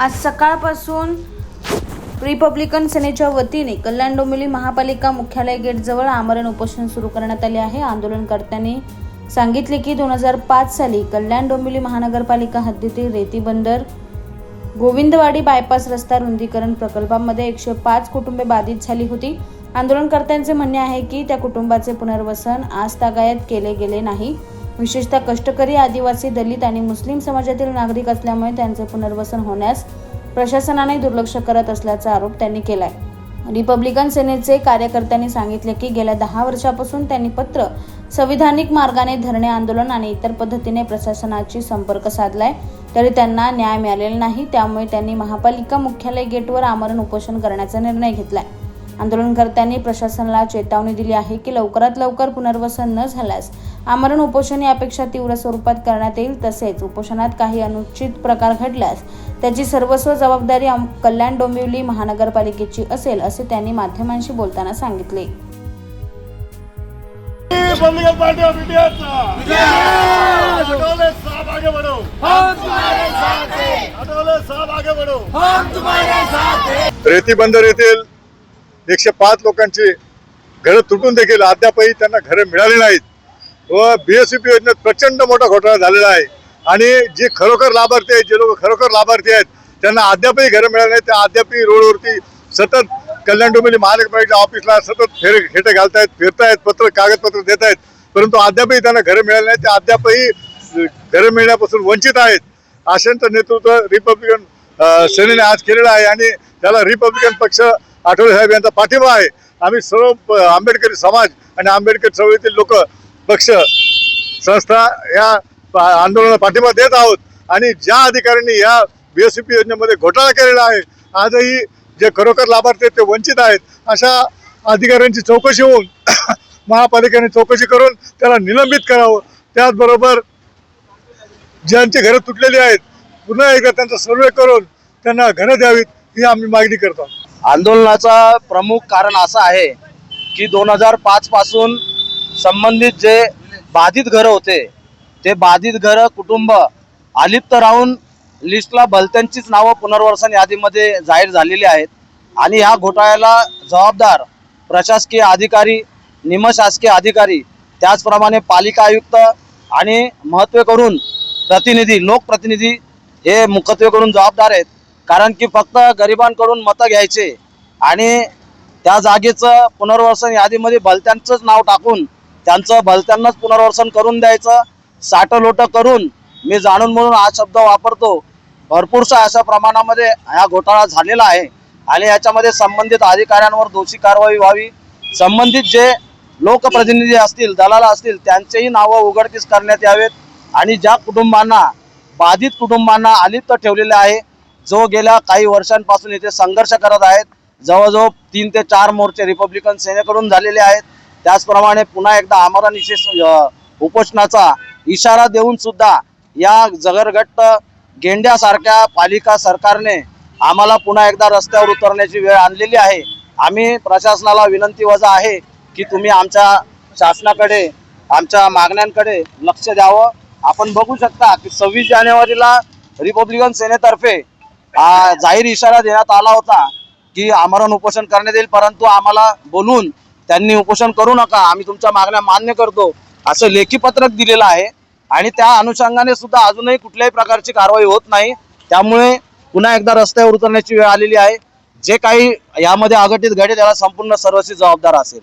आज सकाळपासून रिपब्लिकन सेनेच्या वतीने कल्याण डोंबिवली महापालिका मुख्यालय गेटजवळ आमरण उपोषण सुरू करण्यात आले आहे. आंदोलनकर्त्यांनी सांगितले की दोन हजार पाच साली कल्याण डोंबिवली महानगरपालिका हद्दीतील रेती बंदर गोविंदवाडी बायपास रस्ता रुंदीकरण प्रकल्पामध्ये एकशे पाच कुटुंबे बाधित झाली होती. आंदोलनकर्त्यांचे म्हणणे आहे की त्या कुटुंबाचे पुनर्वसन आज तागायत केले गेले नाही. विशेषतः कष्टकरी आदिवासी दलित आणि मुस्लिम समाजातील नागरिक असल्यामुळे त्यांचे पुनर्वसन होण्यास प्रशासनाने दुर्लक्ष करत असल्याचा आरोप त्यांनी केलाय. रिपब्लिकन सेनेचे कार्यकर्त्यांनी सांगितले की गेल्या दहा वर्षापासून त्यांनी पत्र संविधानिक मार्गाने धरणे आंदोलन आणि इतर पद्धतीने प्रशासनाशी संपर्क साधलाय तरी त्यांना न्याय मिळालेला नाही. त्यामुळे त्यांनी महापालिका मुख्यालय गेटवर आमरण उपोषण करण्याचा निर्णय घेतलाय. आंदोलनकर्त्यांनी प्रशासनाला चेतावणी दिली आहे की लवकरात लवकर पुनर्वसन न झाल्यास आमरण उपोषण यापेक्षा तीव्र स्वरूपात करण्यात येईल तसेच उपोषणात काही अनुचित प्रकार घडल्यास त्याची सर्वस्व जबाबदारी आम- कल्याण डोंबिवली महानगरपालिकेची असेल असे त्यांनी माध्यमांशी बोलताना सांगितले. रेती बंदर येथील एकशे पाच लोकांची घरं तुटून देखील अद्यापही त्यांना घरं मिळाली नाहीत. व बीएससीपी योजनेत प्रचंड मोठा घोटाळा झालेला आहे. आणि जे खरोखर लाभार्थी आहेत जे लोक खरोखर लाभार्थी आहेत त्यांना अद्यापही घरं मिळाली नाहीत. त्या अद्यापही रोडवरती सतत कल्याण डोंबिवली महानगरपालिकेच्या ऑफिसला सतत फेर खेटे घालतायत फिरतायत पत्र कागदपत्र देत आहेत परंतु अद्यापही त्यांना घरं मिळाली नाहीत. ते अद्यापही घरं मिळण्यापासून वंचित आहेत. अशांचं नेतृत्व रिपब्लिकन सेनेने आज केलेलं आहे आणि त्याला रिपब्लिकन पक्ष आठवले साहेब यांचा पाठिंबा आहे. आम्ही सर्व आंबेडकरी समाज आणि आंबेडकर चळवळीतील लोक पक्ष संस्था या आंदोलनाला पाठिंबा देत आहोत. आणि ज्या अधिकाऱ्यांनी या बी एस पी योजनेमध्ये घोटाळा केलेला आहे आजही जे खरोखर लाभार्थी आहेत ते वंचित आहेत अशा अधिकाऱ्यांची चौकशी होऊन महापालिकेने चौकशी करून त्याला निलंबित करावं. त्याचबरोबर ज्यांची घरं तुटलेली आहेत पुन्हा एकदा त्यांचा सर्वे करून त्यांना घरं द्यावीत ही आम्ही मागणी करतो. आंदोलनाचा प्रमुख कारण असं आहे की दोन हजार पाच पासून संबंधित जे बाधित घरं होते ते बाधित घरं कुटुंब अलिप्त राहून लिस्टला भलत्यांचीच नावं पुनर्वसन यादीमध्ये जाहीर झालेली आहेत. आणि ह्या घोटाळ्याला जबाबदार प्रशासकीय अधिकारी निमशासकीय अधिकारी त्याचप्रमाणे पालिका आयुक्त आणि महत्त्व करून प्रतिनिधी लोकप्रतिनिधी हे मुखत्वे करून जबाबदार आहेत. कारण की फक्त गरिबांकडून मतं घ्यायचे आणि त्या जागेचं पुनर्वसन यादीमध्ये भलत्यांचंच नाव टाकून त्यांचं भलत्यांनाच पुनर्वसन करून द्यायचं साठं लोटं करून मी जाणून म्हणून हा शब्द वापरतो. भरपूरसा अशा प्रमाणामध्ये हा घोटाळा झालेला आहे आणि याच्यामध्ये संबंधित अधिकाऱ्यांवर दोषी कारवाई व्हावी. संबंधित जे लोकप्रतिनिधी असतील दलाल असतील त्यांचेही नावं उघडकीस करण्यात यावेत आणि ज्या कुटुंबांना बाधित कुटुंबांना अलिप्त ठेवलेले आहे जो गेल्या काही वर्षांपासून इथे संघर्ष करत आहेत जवळजवळ तीन ते चार मोर्चे रिपब्लिकन सेनेकडून झालेले आहेत. त्याचप्रमाणे पुन्हा एकदा आमरण विशेष उपोषणाचा इशारा देऊन सुद्धा या जगरघट्ट गेंड्यासारख्या पालिका सरकारने आम्हाला पुन्हा एकदा रस्त्यावर उतरण्याची वेळ आणलेली आहे. आम्ही प्रशासनाला विनंती वजा आहे की तुम्ही आमच्या शासनाकडे आमच्या मागण्यांकडे लक्ष द्यावं. आपण बघू शकता की सव्वीस जानेवारीला रिपब्लिकन सेनेतर्फे हा जाहीर इशारा देण्यात आला होता की आमरण उपोषण करण्यात येईल परंतु आम्हाला बोलून त्यांनी उपोषण करू नका. आम्ही तुमच्या मागण्या मान्य करतो. असं लेखी पत्रक दिलेलं आहे. आणि त्या अनुषंगाने सुद्धा अजूनही कुठल्याही प्रकारची कारवाई होत नाही. त्यामुळे पुन्हा एकदा रस्त्यावर उतरण्याची वेळ आलेली आहे. जे काही यामध्ये अघटित घडेल त्याला संपूर्ण सर्वस्वी जबाबदार असेल.